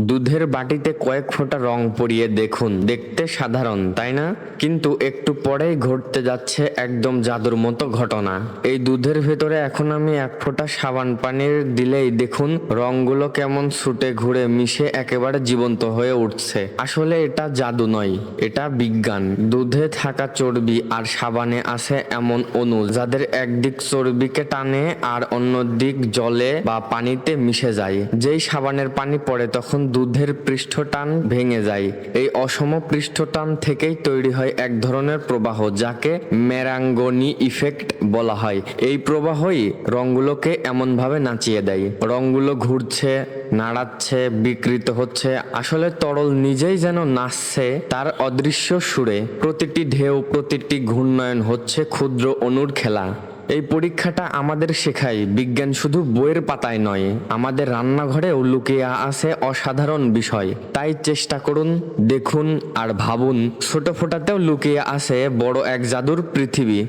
দুধের বাটিতে কয়েক ফোঁটা রং পরিয়ে দেখুন। দেখতে সাধারণ, তাই না? কিন্তু একটু পরেই ঘটতে যাচ্ছে একদম জাদুর মতো ঘটনা। এই দুধের ভেতরে এখন আমি এক ফোঁটা সাবান পানির দিলেই দেখুন রংগুলো কেমন ছুটে ঘুরে মিশে একেবারে জীবন্ত হয়ে উঠছে। আসলে এটা জাদু নয়, এটা বিজ্ঞান। দুধে থাকা চর্বি আর সাবানে আছে এমন অণু যাদের একদিক চর্বিকে টানে আর অন্য দিক জলে বা পানিতে মিশে যায়। যেই সাবানের পানি পড়ে তখন দুধের পৃষ্ঠটান ভেঙে যায়। এই অসম পৃষ্ঠটান থেকেই তৈরি হয় এক ধরনের প্রবাহ, যাকে মেরাঙ্গনি ইফেক্ট বলা হয়। এই প্রবাহই রঙগুলোকে এমনভাবে নাচিয়ে দেয়। রঙগুলো ঘুরছে, নাড়াচ্ছে, বিকৃত হচ্ছে। আসলে তরল নিজেই যেন নাচছে, তার অদৃশ্য সুরে। প্রতিটি ঢেউ, প্রতিটি ঘূর্ণয়ন হচ্ছে ক্ষুদ্র অনুর খেলা। এই পরীক্ষাটা আমাদের শেখায়। বিজ্ঞান শুধু বইয়ের পাতায় নয়, আমাদের রান্নাঘরেও লুকিয়ে আছে অসাধারণ বিষয়। তাই চেষ্টা করুন, দেখুন আর ভাবুন। ছোট ফোটাতেও লুকিয়ে আছে বড় এক জাদুর পৃথিবী।